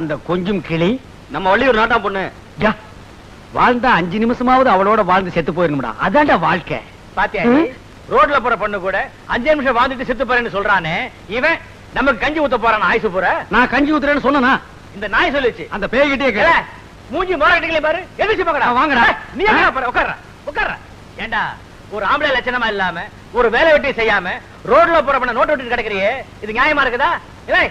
அந்த கொஞ்சம் கிளி. நம்ம வள்ளியூர் நாட்டா பொண்ணு. வாழ்ந்தா அஞ்சு நிமிஷமாவது அவளோட வாழ்ந்து செத்து போயிருந்தா அதான்டா வாழ்க்கை. பாத்தியா. ரோட்ல போற பொண்ணு கூட அஞ்சு நிமிஷம் வாழ்ந்துட்டு செத்து போறேன்னு சொல்றானே. இவன் நமக்கு கஞ்சி ஊத்த போறான் ஆயுசு பூர. நான் கஞ்சி ஊத்துறேன்னு சொன்னனா? இந்த நாய் சொல்லுச்சு. அந்த பேய்கிட்டே கேள. மூஞ்சி மோர கட்டிக்கல பாரு. எதிர்த்து பாக்கடா வாங்கடா. நீ உட்கார்ற உட்கார்ற. ஏண்டா ஒரு ஆம்பளை லட்சணமா இல்லாம ஒரு வேலை வெட்டி செய்யாம ரோட்ல போற பண்ண நோட்டு விட்டு கிடக்குறியே. இது நியாயமா இருக்குதா? ஏய்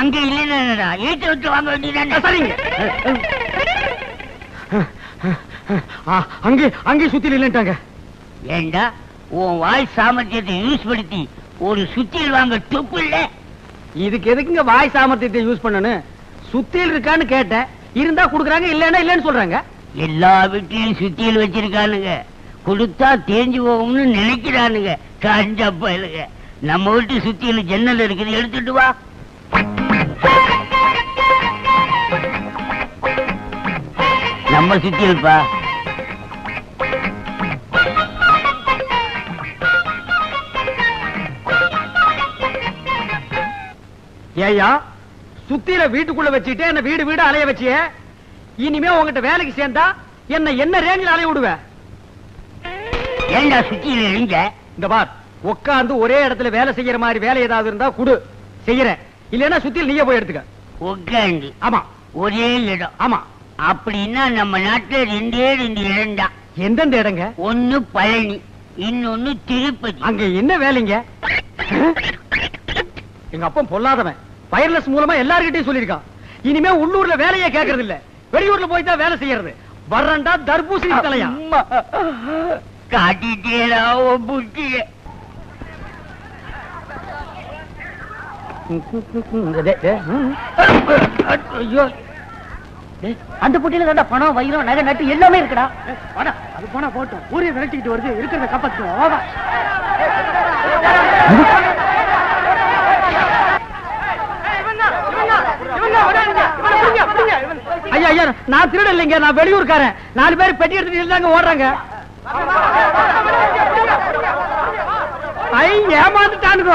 அங்க இல்லைன்னா ஏற்ற விட்டு வாங்க வேண்டியதானே சரிங்க. அங்கே அங்கே சுத்தியில் இல்லன்ட்டாங்க. ஏண்டா? உன் வாய் சாமர்த்தியத்தை யூஸ் படுத்தி ஒரு சுத்தியல் வாங்க துப்பு இல்ல? இதுக்கு எதுக்குங்க வாய் சாமர்த்தியத்தை யூஸ் பண்ணணும் சுத்தியில் இருக்கான்னு கேட்டேன். இருந்தா குடுக்குறாங்க இல்லன்னா இல்லன்னு சொல்றாங்க. எல்லா வீட்லயும் சுத்தியல் வச்சிருக்கானுங்க. கொடுத்தா தேஞ்சு போகும்னு நினைக்கிறானுங்க. கஞ்ச பயலுங்க. நம்ம வீட்டு சுத்தியல் ஜன்னல் இருக்குது எடுத்துட்டு வா. சுத்தியல்பா ஏயா சுத்தியில வீட்டுக்குள்ள வச்சுட்டு என்ன வீடு வீடு அலைய வச்சியே? இனிமே உங்ககிட்ட வேலைக்கு சேர்ந்தா என்ன என்ன ரேஞ்சில் அலைய விடுவ? ஏண்டா சுத்தியல் எங்க இந்த பார் உட்கார்ந்து ஒரே இடத்துல வேலை செய்யற மாதிரி வேலை ஏதாவது இருந்தா குடு. செய்யறேன். இல்லைன்னா சுத்தியில் நீயே போய் எடுத்துக்க. உட்காந்து ஆமா. ஒரே இடம். ஆமா. அப்படின்னா நம்ம நாட்டுல ரெண்டே ரெண்டு இடம் தான் எந்தெந்த இடங்க? ஒண்ணு பழனி இன்னொன்னு திருப்பதி. அங்க என்ன வேலைங்க? எங்க அப்பன் பொல்லாதவன். வயர்லெஸ் மூலமா எல்லார்கிட்டயும் சொல்லியிருக்கான். இனிமே உள்ளூர்ல வேலையே கேக்குறது இல்ல வெளியூர்ல போய் தான் வேலை செய்யறது. வர்றண்டா தர்பூசணி தலையா? காட்டிட்டேடா புத்திய. ஐயோ அந்த பொட்டியில தான்டா பணம் வைரம் நகை நட்டு எல்லாமே இருக்குடா. வாடா. அது போனா போட்டும் ஊரைய விரட்டிக்கிட்டு வருது இருக்கிறத காப்பாத்து வா வா. ஐயா ஐயா நான் திருட இல்லைங்க நான் வெளியூர்காரன். நாலு பேர் பெட்டி எடுத்துட்டு இருந்தாங்க ஓடுறாங்க. ஐ ஏமாந்துட்டானுங்க.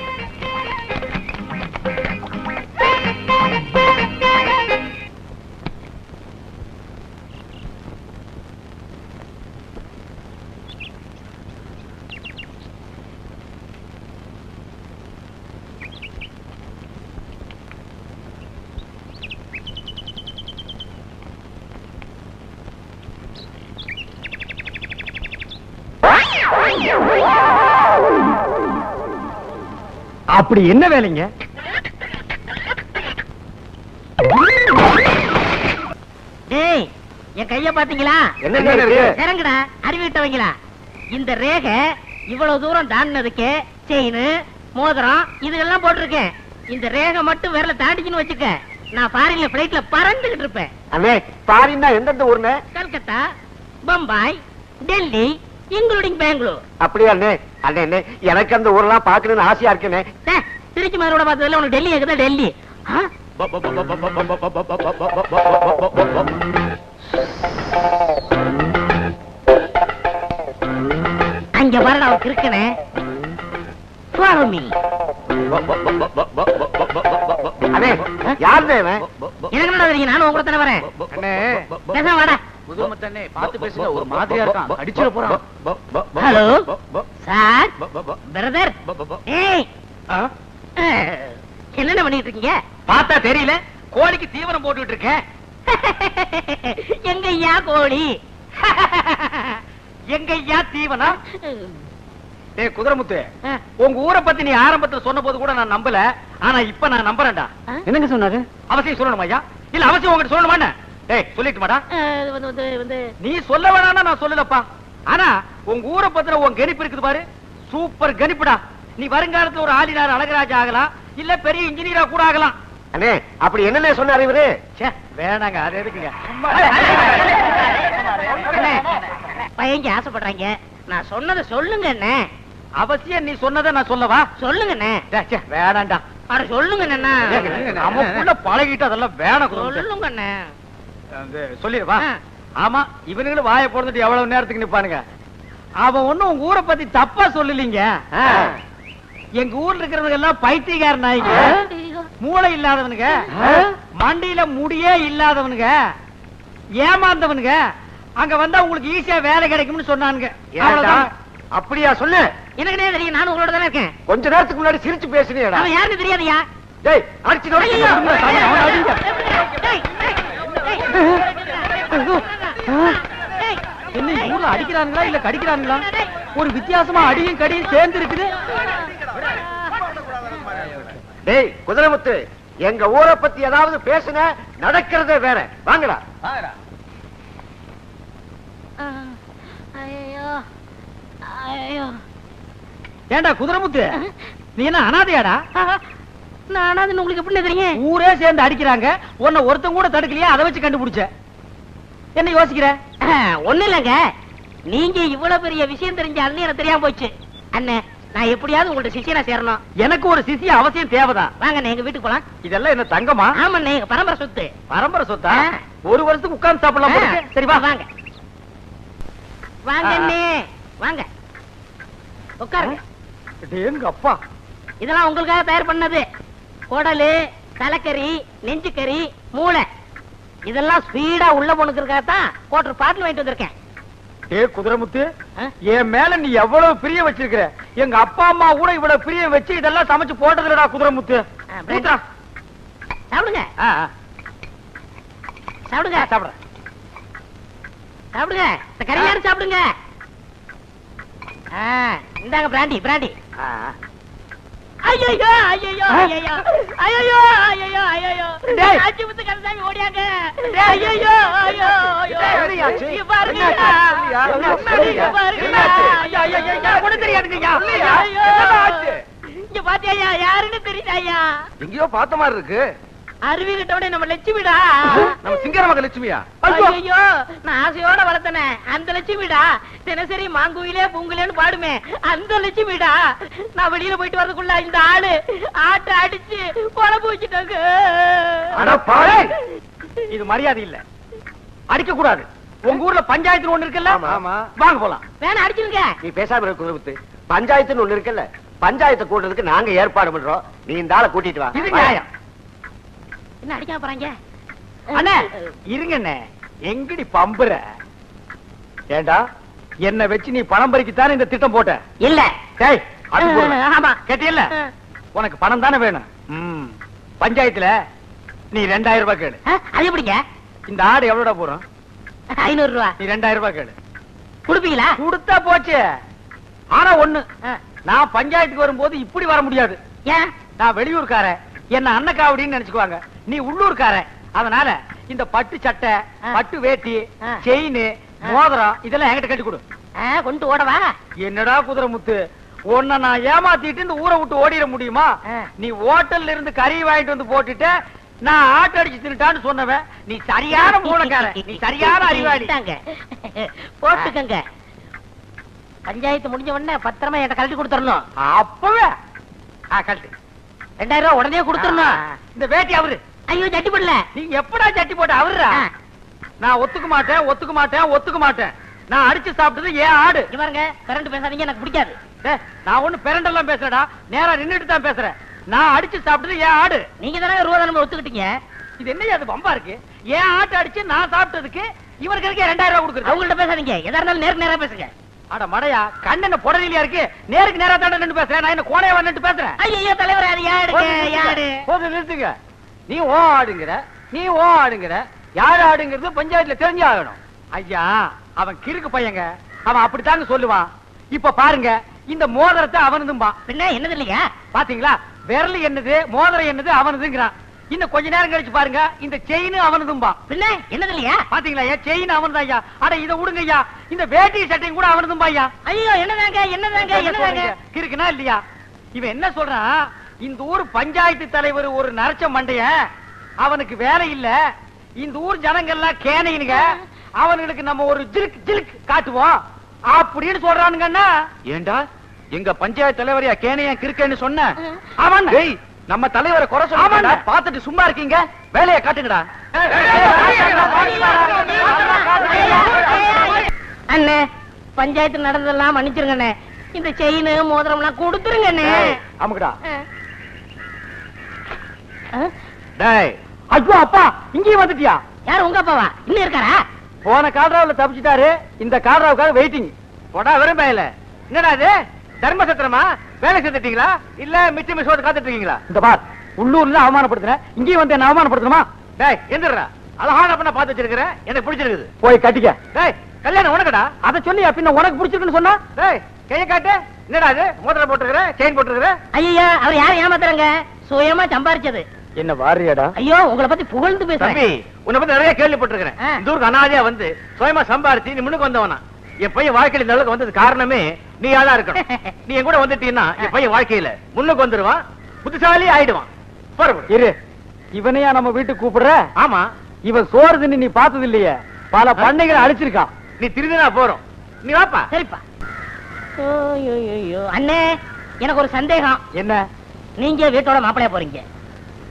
அப்படி என்ன வேலைங்க? டேய் என் கைய பாத்தீங்களா? என்ன இருக்கு? இறங்குடா அறிவிட்டவங்களா இந்த ரேகை இவ்வளவு தூரம் தாண்டினதுக்கு செயின் மோதிரம் இதெல்லாம் போட்டிருக்கேன். இந்த ரேகை மட்டும் விரல தாண்டிச்சுன்னு வச்சுக்க நான் ஃபாரின்ல பிளைட்ல பறந்துகிட்டு இருப்பேன். அண்ணே பாரின்னா எந்தெந்த ஊர்னே கல்கத்தா பம்பாய் டெல்லி இன்க்ளூடிங் பெங்களூர். அப்படியா அண்ணே எனக்கு அந்த ஊர்லாம் பாக்கணும்னு ஆசையா இருக்குண்ணே. டே, திருச்சி மதுரோட பார்த்ததுல உனக்கு டெல்லி இருக்குதா டெல்லி? அங்க பாருடா அவன் இருக்கனே. அண்ணே யாருண்ணே இவன்? எனக்கு என்னடா தெரியும் நானும் உங்களை தானே வரேன். அண்ணே. பேசாம வாடா. புதுமத்தண்ணே பார்த்து பேசுங்க ஒரு மாதிரியா இருக்கான். அடிச்சிட போறான். Hello sir? பிரதர் ஏய். என்னென்ன பண்ணிட்டு இருக்கீங்க? பார்த்தா தெரியல. கோழிக்கு தீவனம் போட்டுட்டு இருக்கேன். எங்க ஐயா கோழி? எங்க ஐயா தீவனம் ஏய் குதிரமுத்து உங்க ஊரை பத்தி நீ ஆரம்பத்துல சொன்ன போது கூட நான் நம்பல. ஆனா இப்ப நான் நம்புறேன்டா. என்னங்க சொன்னாரு? அவசியம் சொல்லணுமா ஐயா? இல்ல அவசியம் உங்ககிட்ட சொல்லணுமா? டேய் சொல்லிட்டு மாடா நீ சொல்ல வேணாம்னா நான் சொல்லலப்பா. ஆனா உங்க ஊரை பத்தின உன் கணிப்பு இருக்குது பாரு சூப்பர் கணிப்புடா நீ வருங்காலத்துல ஒரு ஆளினார் அழகராஜா ஆகலாம் இல்ல பெரிய இன்ஜினியரா கூட ஆகலாம் அண்ணே அப்படி என்னண்ணே சொன்னாரு இவரு வேணாங்க அது எதுக்குங்க பையங்க ஆசைப்படுறாங்க நான் சொன்னதை சொல்லுங்க அண்ணே அவசியம் நீ சொன்னதை நான் சொல்லவா சொல்லுங்க அண்ணே வேணாம்டா அட சொல்லுங்க அண்ணா நமக்குள்ள பழகிட்டு அதெல்லாம் வேணாம். சொல்லுங்க அண்ணே சொல்லிடுவா. ஆமா இவனுங்களும் வாயை போடுறதுட்டு எவ்வளவு நேரத்துக்கு நிப்பானுங்க அவன் ஒண்ணும் உங்க ஊரை பத்தி தப்பா சொல்லலீங்க. எங்க ஊர்ல இருக்கிறவங்க எல்லாம் பைத்தியக்கார நாய்ங்க மூளை இல்லாதவனுங்க? மண்டியில முடியே இல்லாதவனுங்க ஏமாந்தவனுங்க அங்க வந்தா உங்களுக்கு ஈஸியா வேலை கிடைக்கும்னு சொன்னானுங்க. அப்படியா சொல்லு எனக்கு தெரியும் நானும் உங்களோட தானே இருக்கேன் கொஞ்ச நேரத்துக்கு முன்னாடி சிரிச்சு பேசுனீடா அவன் யாருன்னு தெரியாதயா டேய் அடிச்சு என்ன ஊர்ல அடிக்கிறானுங்களா இல்ல கடிக்கிறானுங்களா? ஒரு வித்தியாசமா அடியும் கடியும் சேர்ந்து இருக்குது டேய் குதிரைமுத்து எங்க ஊரை பத்தி ஏதாவது பேசுன நடக்கிறதே வேற. வாங்கடா. ஐயோ ஐயோ. ஏண்டா குதிரைமுத்து? நீ என்ன அனாதையாடா? நானா அது உங்களுக்கு எப்படி தெரியும்? ஊரே சேர்ந்து அடிக்கிறாங்க. உன்னை ஒருத்தன் கூட தடுக்கலையா? அதை வச்சு கண்டுபிடிச்ச. என்ன யோசிக்கிற? ஒண்ணு இல்லங்க. நீங்க இவ்வளவு பெரிய விஷயம் தெரிஞ்சாலும் எனக்கு தெரியாம போச்சு. அண்ணே நான் எப்படியாவது உங்கள்ட்ட சிஷியனா சேரணும். எனக்கு ஒரு சிசிய அவசியம் தேவைதான். வாங்க எங்க வீட்டுக்கு போலாம். இதெல்லாம் என்ன தங்கமா? ஆமாண்ணே எங்க பரம்பரை சொத்து. பரம்பரை சொத்தா. ஒரு வருஷத்துக்கு உட்கார்ந்து சாப்பிடலாம் போல இருக்கு. சரி வா. வாங்க. வாங்க வாங்க. உட்காருங்க. எங்க அப்பா? இதெல்லாம் உங்களுக்காக தயார் பண்ணது. குடலு தலைக்கறி நெஞ்சுக்கறி மூளை. இதெல்லாம் ஸ்பீடா உள்ள போனுக்கிறதுக்காக தான் கோட்டர் பாட்டில் வாங்கிட்டு வந்திருக்கேன் ஏ குதிரைமுத்து? என் மேல நீ எவ்வளவு பிரியம் வச்சிருக்கிற எங்க அப்பா அம்மா கூட இவ்வளவு பிரியம் வச்சு இதெல்லாம் சமைச்சு போட்டதுலடா குதிரைமுத்து ஆ, பிரெட். ஊத்துடா. சாப்பிடுங்க. சாப்பிடுங்க சாப்பிடுறேன் சாப்பிடுங்க இந்த கறியாரு சாப்பிடுங்க இந்தாங்க பிராண்டி பிராண்டி. ஐயோ ஐயோ? ஐயோ ஐயோ ஐயோ ஐயோ. ஆச்சி முத்து கருசாமி ஓடியாங்க ஐயோ ஐயோ ஐயோ பாருங்க? பாருங்க ஆச்சு? இங்க பாத்தியா யாருன்னு தெரியுதாயா எங்கேயோ பார்த்த மாதிரி இருக்கு அருவி கிட்டோட நம்ம லட்சுமிடா நம்ம சிங்கர மக லட்சுமியா ஐயோ. நான் ஆசையோட வளர்த்தனே. அந்த லட்சுமிடா தினசரி மாங்குயிலே பூங்குலேன்னு பாடுமே. அந்த லட்சுமிடா நான் வெளியில போயிட்டு வரதுக்குள்ள இந்த ஆளு ஆட்டை அடிச்சு குழம்பு வச்சுட்டாங்க இது மரியாதை இல்ல. அடிக்க கூடாது. உங்க ஊர்ல பஞ்சாயத்து ஒண்ணு இருக்குல்ல? ஆமா, ஆமா. வாங்க போலாம். வேணா அடிச்சிருங்க. நீ பேசாம இருக்க பஞ்சாயத்துன்னு ஒண்ணு இருக்குல்ல? பஞ்சாயத்தை கூட்டுறதுக்கு நாங்க ஏற்பாடு பண்றோம். நீ இந்த ஆளை கூட்டிட்டு வா. இது நியாயம். என்ன அடிக்காம போறாங்க? அண்ணே இருங்க அண்ணே எங்கடி பம்புற? ஏண்டா என்ன வச்சு நீ பணம் பறிக்கத்தானே இந்த திட்டம் போட்ட? இல்ல. டேய் கேட்டியல்ல? உனக்கு பணம் தானே வேணும். பஞ்சாயத்துல நீ ரெண்டாயிரம் ரூபாய் கேளு. ஆ, அது எப்படிங்க? இந்த ஆடு எவ்வளோடா போறோம்? ஐநூறு ரூபா. நீ ரெண்டாயிரம் ரூபாய் கேளு. கொடுப்பீங்களா? கொடுத்தா போச்சு. ஆனா ஒண்ணு நான் பஞ்சாயத்துக்கு வரும்போது இப்படி வர முடியாது. ஏன்? நான் வெளியூர்காரன். என்ன அன்னக்காவடின்னு நினைச்சுக்குவாங்க. நீ உள்ளூர்காரன். அதனால இந்த பட்டு சட்டை. பட்டு வேட்டி. செயின். மோதிரம் இதெல்லாம் என்கிட்ட கட்டி கொடு. கொண்டு ஓடவா என்னடா குதிரை முத்து? உன்னை நான் ஏமாத்திட்டு இந்த ஊரை விட்டு ஓடிட முடியுமா. நீ ஹோட்டல்ல இருந்து கறி வாங்கிட்டு வந்து போட்டுட்டு நான் ஆட்டோ அடிச்சு தின்னுட்டான்னு சொன்னவன். நீ சரியான மூலக்காரன் நீ சரியான அறிவாளி. போட்டுக்கங்க. பஞ்சாயத்து முடிஞ்ச உடனே பத்திரமா என்கிட்ட கழட்டி கொடுத்துடணும் அப்பவே. ஆ, கழட்டு. ரெண்டாயிரம் ரூபாய் உடனே கொடுத்துடணும் இந்த வேட்டி அவரு. ஐயோ சட்டி போடல. நீ எப்படா சட்டி போட்ட? அவருடா ஆ. நான் ஒத்துக்க மாட்டேன் ஒத்துக்க மாட்டேன் ஒத்துக்க மாட்டேன். நான் அடிச்சு சாப்பிட்டது ஏன் ஆடு. இங்க பாருங்க கரண்ட் பேசாதீங்க எனக்கு பிடிக்காது. நான் ஒண்ணு பெரண்டெல்லாம் பேசுறடா நேரா நின்னுட்டு தான் பேசுறேன். நான் அடிச்சு சாப்பிட்டது ஏன் ஆடு. நீங்க தானே ரூபா நம்ம ஒத்துக்கிட்டீங்க? இது என்ன அது பம்பா இருக்கு? ஏன் ஆட்டு அடிச்சு நான் சாப்பிட்டதுக்கு இவருக்கு ரெண்டாயிரம் ரூபாய் கொடுக்குறது? அவங்கள்ட்ட பேசாதீங்க. எதா இருந்தாலும் நேருக்கு நேரா பேசுங்க. அட மடையா கண்ணென்ன புடலியா இருக்கு? நேருக்கு நேரா தாண்ட நின்னு பேசுறேன். நான் என்ன கோணையா நின்று பேசுறேன்? ஐயோ தலைவர் அது நிறுத்துங்க. யாடு போதும் நிறுத்துங்க. நீ ஓ ஆடுங்கிற நீ ஓ ஆடுங்கிற யார் ஆடுங்கிறது பஞ்சாயத்துல தெரிஞ்சு ஆகணும். ஐயா அவன் கிறுக்கு பையங்க. அவன் அப்படித்தாங்க சொல்லுவான். இப்ப பாருங்க இந்த மோதிரத்தை அவனதும்பா. பின்ன என்னது இல்லையா? பாத்தீங்களா? விரல் என்னது மோதிரம் என்னது அவனதுங்கிறான். இன்னும் கொஞ்ச நேரம் கழிச்சு பாருங்க இந்த செயின் அவனதும்பா. பின்ன என்னது இல்லையா? பாத்தீங்களா ஐயா செயின் அவன்தான் ஐயா. அட இத விடுங்க ஐயா. இந்த வேட்டி சட்டையும் கூட அவனதும்பா ஐயா. ஐயோ என்னதாங்க என்னதாங்க என்னதாங்க? இருக்குனா இல்லையா? இவன் என்ன சொல்றான்? இந்த ஊர் பஞ்சாயத்து தலைவர் ஒரு நரச்ச மண்டைய அவனுக்கு வேலை இல்ல இந்த ஊர் ஜனங்கள்லாம் கேனையினுங்க அவனுக்கு நம்ம ஒரு ஜிலுக் ஜிலுக் காட்டுவோம் அப்படின்னு சொல்றானுங்கன்னா ஏண்டா எங்க பஞ்சாயத்து தலைவரையா கேனையா கிறுக்கன்னு சொன்ன அவன் நம்ம தலைவரை குறை சொல்ல பாத்துட்டு சும்மா இருக்கீங்க வேலையை காட்டுங்கடா அண்ணே பஞ்சாயத்து நடந்ததெல்லாம் மன்னிச்சிருங்கண்ணே இந்த செயின் மோதிரம்லாம் கொடுத்துருங்கண்ணே அமுக்குடா ஆ? டேய். ஐயோ அப்பா இங்கேயும் வந்துட்டியா? யார் உங்க அப்பாவா? இன்னும் இருக்காரா? போன கால்ராவுல தப்பிச்சிட்டாரு. இந்த கால்ராவுக்காக வெயிட்டிங் போடா வெறும் பயல. என்னடா இது? தர்ம சத்திரமா? வேலை செஞ்சுட்டீங்களா? இல்ல மிச்ச மிஸ் காத்துட்டு இருக்கீங்களா இந்த பார் உள்ளூர்ல அவமானப்படுத்துறேன் இங்கேயும் வந்து என்ன அவமானப்படுத்தணுமா? டேய் எந்திரா அழகான பண்ண பாத்து வச்சிருக்கிறேன் எனக்கு பிடிச்சிருக்குது. போய் கட்டிக்க. டேய் கல்யாணம் உனக்குடா. அத சொல்லி பின்ன உனக்கு பிடிச்சிருக்குன்னு சொன்னா? டேய் கைய காட்டு. என்னடா இது? மோதிரம் போட்டுருக்கிற செயின் போட்டுருக்கிற? ஐயா அவர் யார் ஏமாத்துறாங்க? சுயமா சம்பாரிச்சது. என்ன வாரியாடா? ஐயோ உங்களை பத்தி புகழ்ந்து பேசுறேன். தம்பி உன்னை பத்தி நிறைய கேள்விப்பட்டிருக்கிறேன். இந்த ஊருக்கு அனாதையா வந்து சுயமா சம்பாரிச்சு நீ முன்னுக்கு வந்தவனா? என் பையன் வாழ்க்கையில இந்த அளவுக்கு வந்தது காரணமே நீ தான் இருக்கணும். நீ என் கூட வந்துட்டீன்னா என் பையன் வாழ்க்கையில முன்னுக்கு வந்துருவான் புத்திசாலி ஆயிடுவான். இரு. இவனையா நம்ம வீட்டுக்கு கூப்பிடுற? ஆமா. இவன் சோறு தின்னு நீ பார்த்தது இல்லையே பல பண்ணைகளை அழிச்சிருக்கான். நீ திருந்தினா போறோம். நீ வாப்பா. சரிப்பா. அண்ணே எனக்கு ஒரு சந்தேகம். என்ன? நீங்க வீட்டோட மாப்பிளைய போறீங்க.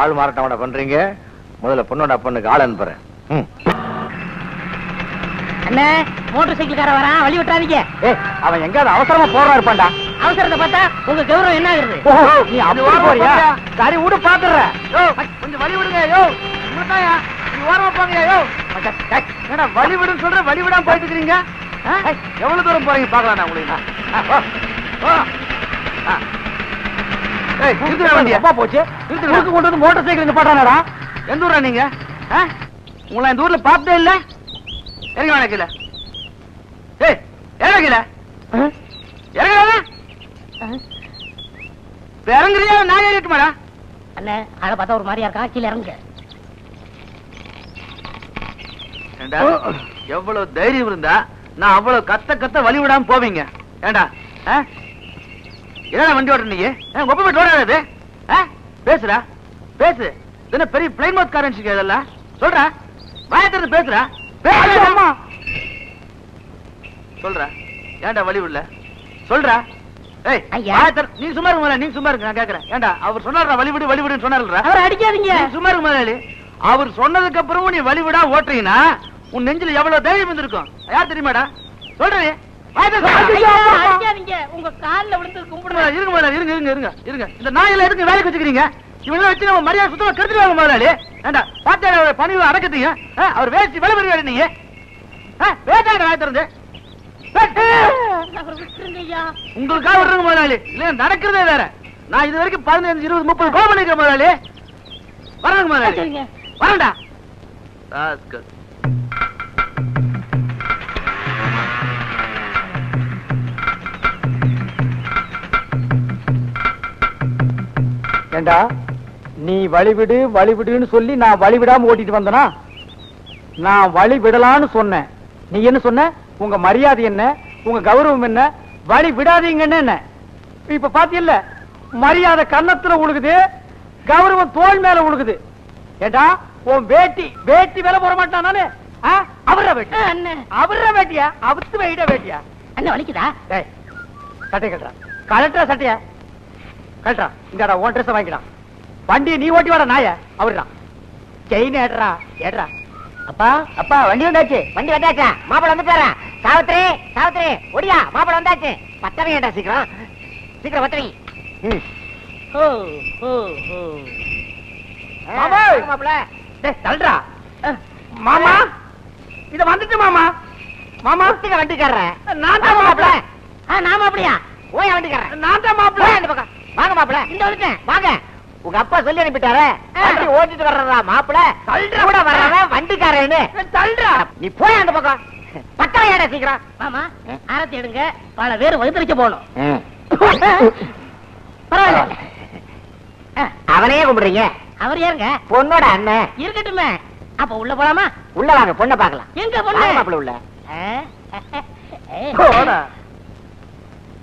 ஆள் மாறாட்டமாட பண்றீங்க. முதல்ல பொண்ணோட பொண்ணுக்கு ஆள் அனுப்புறேன். அண்ணே மோட்டார் சைக்கிள்கார வரான். வழி விட்டுறாதீங்க. ஏய் அவன் எங்காவது அவசரமா போறா இருப்பான்டா. அவசரத்தை பார்த்தா உங்க கௌரவம் என்ன ஆகுறது நீ அப்படி போறியா? சரி விடு பாத்துற கொஞ்சம் வழி விடுங்க யோ. இவன்தான்யா. நீ ஓரமா போங்க யோ. என்னடா வழி விடுன்னு சொல்ற? வழி விடாம போயிட்டு இருக்கீங்க? எவ்வளவு தூரம் போறீங்க? பாக்கலாம் நான் உங்களுக்கு ஆ, ஓ, ஓ. ஆ. ஏய், நிறுத்துடா வண்டியை. அப்பா போச்சு. நிறுத்து கொண்டு வந்து மோட்டார் சைக்கிள் நிப்பாட்டானடா எந்த ஊரா நீங்க? ஆ? உங்களை இந்த ஊர்ல பார்த்ததே இல்ல. இறங்க வேணா கீழே. ஏய் இறங்க கீழே. இறங்க வேணா இப்ப இறங்குறியா? நான் ஏறிட்டுமாடா அண்ணே ஆளை பார்த்தா ஒரு மாதிரியா இருக்கான் கீழே ஏண்டா எவ்வளவு தைரியம் இருந்தா நான் அவ்வளவு கத்த கத்த வழி விடாம போவீங்க. ஏண்டா? என்னடா வண்டி ஓட்டுற நீ? ஆ, உங்க போயிட்டு ஓடாது பேசுடா. பேசு. என்ன பெரிய பிளைன் மவுத் காரன்ஸ் இதெல்லாம்? சொல்றா. வாயத்திறது பேசுறா பேசு. அம்மா. சொல்றா. ஏன்டா வழி விடல? சொல்றா. நீ சும்மா இருக்க நீ சும்மா இருக்க நான் கேக்குறேன். ஏன்டா அவர் சொன்னாரா வழி விடு வழி விடுன்னு சொன்னாருல்றா அவரை அடிக்காதீங்க. சும்மா இருக்க முதலாளி. அவர் சொன்னதுக்கு அப்புறமும் நீ வழிவிடா ஓட்டுறீங்கன்னா உன் நெஞ்சில எவ்வளவு தைரியம் இருந்திருக்கும் யார் தெரியுமாடா? சொல்றே ஐயா, அடிக்காதீங்க உங்க கால்ல விழுந்து கும்பிடுறேன் இருங்க முதலாளி இருங்க இருங்க இருங்க இருங்க. இந்த நாயில எதுக்கு வேலைக்கு வச்சுக்கிறீங்க? இவங்க வச்சு நம்ம மரியாதை சுத்தமா கெடுத்துருவாங்க முதலாளி. ஏண்டா பார்த்தா அவர் பணிவு அடக்கத்தீங்க? ஆ, அவர் வேஸ்ட் விலை பெறுவாரு நீங்க. வேட்டாங்க வாய் திறந்து. உங்களுக்காக விடுறேங்க முதலாளி. இல்ல நடக்கிறதே வேற. நான் இது வரைக்கும் பதினஞ்சு இருபது முப்பது கோபம் பண்ணிருக்கேன் முதலாளி. வரணுங்க முதலாளி. வரண்டா ஏண்டா? நீ வழிவிடு வழிவிடுன்னு சொல்லி நான் வழிவிடாம ஓட்டிட்டு வந்தனா? நான் வழி விடலான்னு சொன்னேன். நீ என்ன சொன்ன? உங்க மரியாதை என்ன? உங்க கௌரவம் என்ன? வழி விடாதீங்கன்னு என்ன? இப்ப பாத்தியல்ல மரியாதை கன்னத்துல உழுகுது கௌரவம் தோல் மேல உழுகுது. ஏண்டா? உன் வேட்டி வேட்டி விலை போட மாட்டான் நானு? அவர வேட்டி அவர வேட்டியா? அவுத்து வைட வேட்டியா? அண்ணன் வலிக்குதா? சட்டை கட்டுறா. கலட்டுறா சட்டைய. கட்டுறா இந்தாடா உன் ட்ரெஸ் வாங்கிடா. வண்டியை நீ ஓட்டி வாடா நாய. அவருடா. செயின் ஏடுறா ஏடுறா. அப்பா அப்பா வண்டி வந்தாச்சு. வண்டி வந்தாச்சா? மாப்பிள வந்துட்டாரா சாவித்ரி சாவித்ரி ஒடியா மாப்பிள வந்தாச்சு. பத்தவங்க ஏண்டா சீக்கிரம்? சீக்கிரம் பத்தவங்க மாமா! இத வந்துட்டு மாமா. மாமா. ஒத்திக வண்டிக்காரர்? நான் தான் மாப்பிள நான் மாப்பிளையா ஓய் வண்டிக்காரர்? நான் தான் மாப்பிள அந்த பக்கம். வாங்க மாப்பிள. இந்த வந்துட்டேன் வாங்க. உங்க அப்பா சொல்லி அனுப்பிட்டாரே. வண்டி ஓட்டிட்டு வர்றதா மாப்பிள. கூட வர்றவன் வண்டிக்காரன்னு. தள்ளுடா. நீ போய் அந்த பக்கம். பக்கம் ஏடா சீக்கிரம். மாமா ஆரத்தி எடுங்க. பல பேர் வகுத்தரிக்க போகணும். பரவாயில்ல. அவனையே கும்பிடுறீங்க? அவர் யாருங்க? பொண்ணோட அண்ணன். இருக்கட்டுமே அப்ப உள்ள போலாமா? உள்ள வாங்க பொண்ணை பார்க்கலாம். எங்க பொண்ணு? மாப்பிள உள்ள.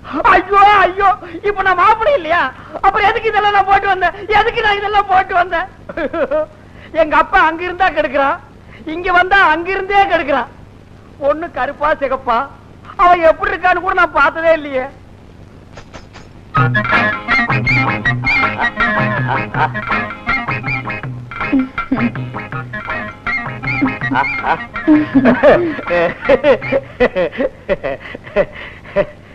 ஐயோ ஐயோ இப்ப நான் மாப்பிள்ளை இல்லையா? அப்புறம் எதுக்கு இதெல்லாம் நான் போட்டு வந்தேன்? எதுக்கு நான் இதெல்லாம் போட்டு வந்தேன்? எங்க அப்பா அங்க இருந்தா கெடுக்கிறான். இங்க வந்தா அங்க இருந்தே கெடுக்கிறான். பொண்ணு கருப்பா சிகப்பா. அவன் எப்படி இருக்கான்னு கூட நான் பார்த்ததே இல்லையே.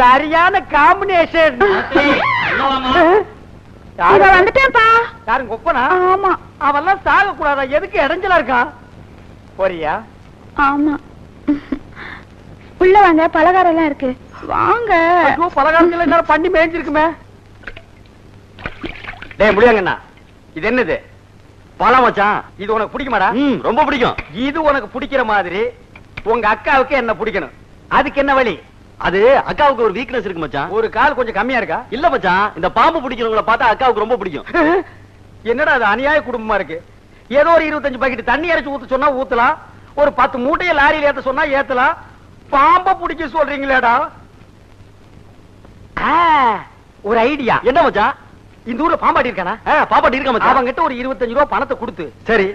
சரியான காம்பினேஷன் வந்துட்டேன்ப்பா. யாரும் கொப்பனா ஆமா. அவெல்லாம் சாக கூடாதா எதுக்கு இடைஞ்சலா இருக்கான் போறியா? ஆமா. உள்ள வாங்க பலகாரம் எல்லாம் இருக்கு. வாங்க. பலகாரத்துல என்ன பண்ணி மேய்ஞ்சிருக்குமே? டேய் முடியாங்கண்ணா. இது என்னது? பழம் மச்சான். இது உனக்கு பிடிக்குமாடா? ரொம்ப பிடிக்கும். இது உனக்கு பிடிக்கிற மாதிரி உங்க அக்காவுக்கு என்ன பிடிக்கணும்? அதுக்கு என்ன வழி? அது அக்காவுக்கு ஒரு வீக்னஸ் இருக்கு மச்சான். ஒரு கால் கொஞ்சம் கம்மியா இருக்கா? இல்ல மச்சான். இந்த பாம்பு பிடிக்கிறவங்கள பார்த்தா அக்காவுக்கு ரொம்ப பிடிக்கும். என்னடா அது அநியாய குடும்பமா இருக்கு? ஏதோ ஒரு இருபத்தஞ்சு பாக்கெட் தண்ணி அரைச்சு ஊத்த சொன்னா ஊத்தலாம். ஒரு பத்து மூட்டையை லாரியில ஏத்த சொன்னா ஏத்தலாம். பாம்ப பிடிக்க சொல்றீங்களேடா. ஒரு ஐடியா என்ன மச்சான்? இந்த ஊர்ல பாம்பாடி இருக்கானா? ஆ, பாப்பாட்டி இருக்க மச்சான். அவங்கிட்ட ஒரு இருபத்தஞ்சு ரூபா பணத்தை கொடுத்து. சரி.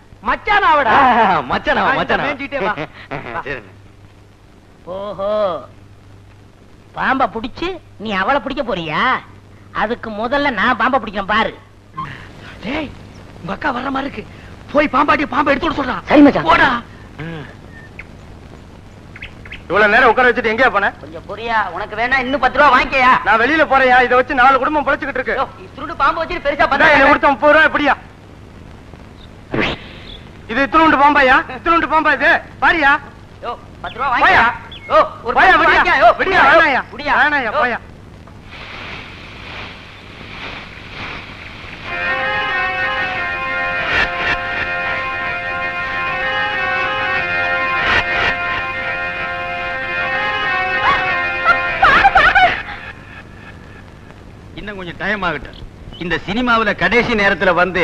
மச்சான் அவடா ஆ, மச்சானா ஆ, இந்த மச்சானா. மேய்ஞ்சிட்டே வா. வா. சரிண்ணே. ஓஹோ. பாம்ப புடிச்சு நீ அவளை பிடிக்க போறியா? அதுக்கு முதல்ல நான் பாம்ப பிடிக்கிறேன் பாரு. டேய் உங்க அக்கா வர்ற மாதிரி இருக்கு. போய் பாம்பாட்டி பாம்பை எடுத்து சொல்றான் சரி மச்சான். போடா. இவ்வளவு நேரம் உட்கார வச்சுட்டு எங்கேயா போன? கொஞ்சம் புரியா. உனக்கு வேணா இன்னும் பத்து ரூபா வாங்கிக்கயா? நான் வெளியில போறேயா இதை வச்சு நாலு குடும்பம் பொழைச்சுக்கிட்டு இருக்கு. சுருண்டு பாம்பு வச்சுட்டு பெருசா எனக்கு கொடுத்த முப்பது ரூபா எப்படியா இது இத்தினுண்டு பாம்பாயா? இத்தினுண்டு பாம்பா இது? பாரியா யோ பத்து ரூபா வாங்கியா ஒரு பாயா விடியா? யோ விடியா? வேணாயா விடியா? வேணாயா போயா இன்னும் கொஞ்சம் டைம் ஆகட்டும். இந்த சினிமாவில் கடைசி நேரத்தில் வந்து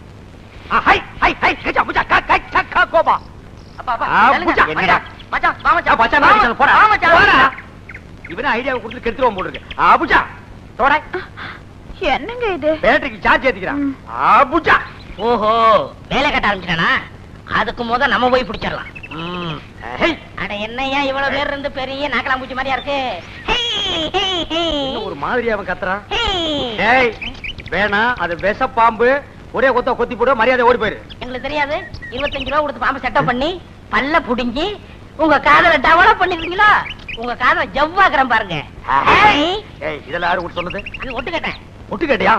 என்னங்க இது? பேட்டரிக்கு சார்ஜ் ஏத்திக்கிறான். ம். ஆபுஜா ஓஹோ வேலை கட்ட ஆரம்பிச்சிட்டானா? அதுக்கு முத நம்ம போய் பிடிச்சிடலாம். அட என்னய்யா இவ்வளவு பேர் இருந்து பெரிய நாக்கலாம் பூச்சி மாதிரியா இருக்கு? ஹே, ஹே, ஹே. என்ன ஒரு மாதிரி அவன் கத்துறான்? வேணாம் அது விஷ பாம்பு ஒரே கொத்த கொத்தி போடு மரியாதை ஓடி போயிரு. எங்களுக்கு தெரியாது. இருபத்தஞ்சு ரூபா கொடுத்து பாம்பு செட்டப் பண்ணி பல்ல புடுங்கி உங்க காதல டெவலப் பண்ணிருக்கீங்களா? உங்க காதல ஜவ்வாக்குறேன் பாருங்க. இதெல்லாம் யாரு கூட சொன்னது? அது ஒட்டு கேட்டேன் ஒட்டு கேட்டியா.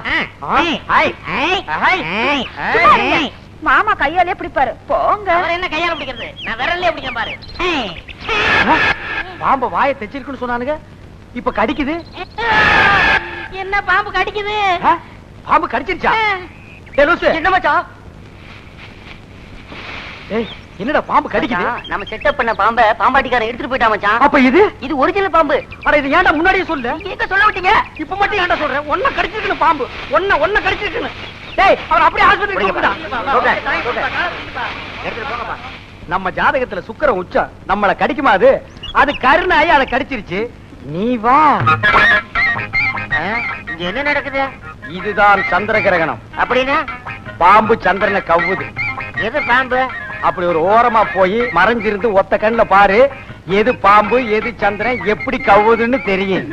மாமா கையாலே பிடிப்பாரு. போங்க. அவர் என்ன கையால பிடிக்கிறது? நான் விரல்லே பிடிக்கிறேன் பாரு. பாம்பு வாயை தைச்சிருக்குன்னு சொன்னானுங்க. இப்ப கடிக்குது? என்ன பாம்பு கடிக்குது? பாம்பு கடிச்சிருச்சா. என்ன மச்சான்? ஏய் என்னடா பாம்பு கடிக்குது? நம்ம செட்டப் பண்ண பாம்ப பாம்பாட்டிக்காரன் எடுத்துட்டு மச்சான். அப்ப இது? இது ஒரிஜினல் பாம்பு. அட இது ஏன்டா முன்னாடியே சொல்லு? நீங்க எங்க சொல்ல விட்டீங்க இப்ப மட்டும் ஏன்டா சொல்றேன் ஒன்ன கடிச்சிருக்கணும் பாம்பு. ஒன்ன ஒன்ன கடிச்சிருக்கணும் டேய் அவன் அப்படியே ஆஸ்பத்திரி கூப்பிடா. நம்ம ஜாதகத்துல சுக்கிரன் உச்சம். நம்மள கடிக்குமா அது? அது கருணாயி அதை கடிச்சிருச்சு. நீ வா. இங்க என்ன நடக்குது? இதுதான் சந்திர கிரகணம் அப்படின்னா? பாம்பு சந்திரனை கவ்வுது. எது பாம்பு? அப்படி ஒரு ஓரமா போய் மறைஞ்சிருந்து ஒத்த கண்ணுல பாரு எது பாம்பு எது சந்திரன் எப்படி கவ்வுதுன்னு தெரியும்.